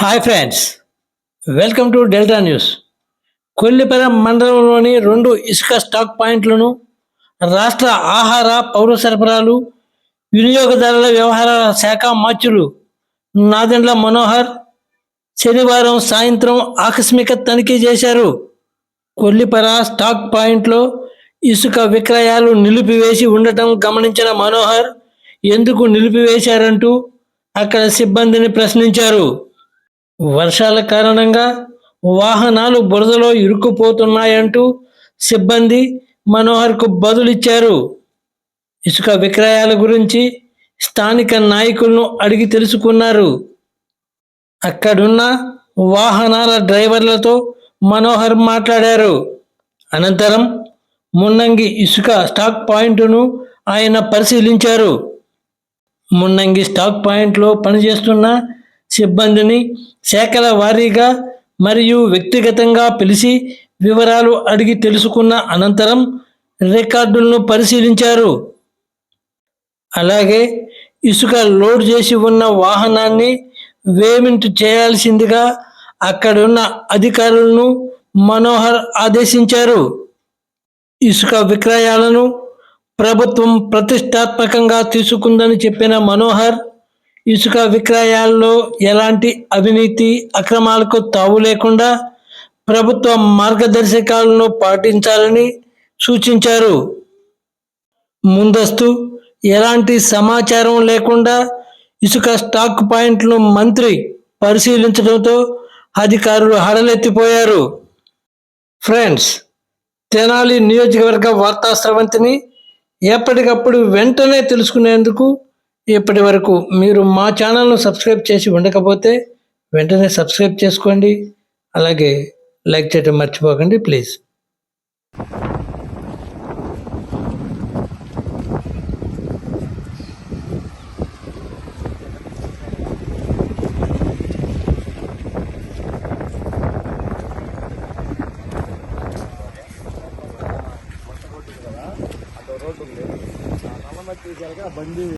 Hi friends welcome to Delta news Kollipara మండలంలోని రెండు ఇసుక స్టాక్ పాయింట్లను రాష్ట్ర ఆహార పౌర సరఫరాలు వినియోగదారుల వ్యవహారాల శాఖ మాచులు నాదెండ్ల మనోహర్ శనివారం సాయంత్రం ఆకస్మిక తనిఖీ చేశారు. కొల్లిపర స్టాక్ పాయింట్లో ఇసుక విక్రయాలు నిలిపివేసి ఉండటం గమనించిన మనోహర్ ఎందుకు నిలిపివేశారంటూ? అక్కడ సిబ్బందిని ప్రశ్నించారు. వర్షాల కారణంగా వాహనాలు బురదలో ఇరుక్కుపోతున్నాయంటూ సిబ్బంది మనోహర్కు బదులిచ్చారు. ఇసుక విక్రయాల గురించి స్థానిక నాయకులను అడిగి తెలుసుకున్నారు. అక్కడున్న వాహనాల డ్రైవర్లతో మనోహర్ మాట్లాడారు. అనంతరం మున్నంగి ఇసుక స్టాక్ పాయింట్ను ఆయన పరిశీలించారు. మున్నంగి స్టాక్ పాయింట్లో పనిచేస్తున్న సిబ్బందిని శాఖల వారీగా మరియు వ్యక్తిగతంగా పిలిచి వివరాలు అడిగి తెలుసుకున్న అనంతరం రికార్డులను పరిశీలించారు. అలాగే ఇసుక లోడ్ చేసి ఉన్న వాహనాన్ని వేమింట్ చేయాల్సిందిగా అక్కడున్న అధికారులను మనోహర్ ఆదేశించారు. ఇసుక విక్రయాలను ప్రభుత్వం ప్రతిష్టాత్మకంగా తీసుకుందని చెప్పిన మనోహర్ ఇసుక విక్రయాల్లో ఎలాంటి అవినీతి అక్రమాలకు తావు లేకుండా ప్రభుత్వ మార్గదర్శకాలను పాటించాలని సూచించారు. ముందస్తు ఎలాంటి సమాచారం లేకుండా ఇసుక స్టాక్ పాయింట్లను మంత్రి పరిశీలించడంతో అధికారులు హడలెత్తిపోయారు. ఫ్రెండ్స్ తెనాలి నియోజకవర్గ వార్తా స్రవంతిని ఎప్పటికప్పుడు వెంటనే తెలుసుకునేందుకు ఇప్పటి వరకు మీరు మా ఛానల్ను సబ్స్క్రైబ్ చేసి ఉండకపోతే వెంటనే సబ్స్క్రైబ్ చేసుకోండి. అలాగే లైక్ చేయడం మర్చిపోకండి ప్లీజ్. బండి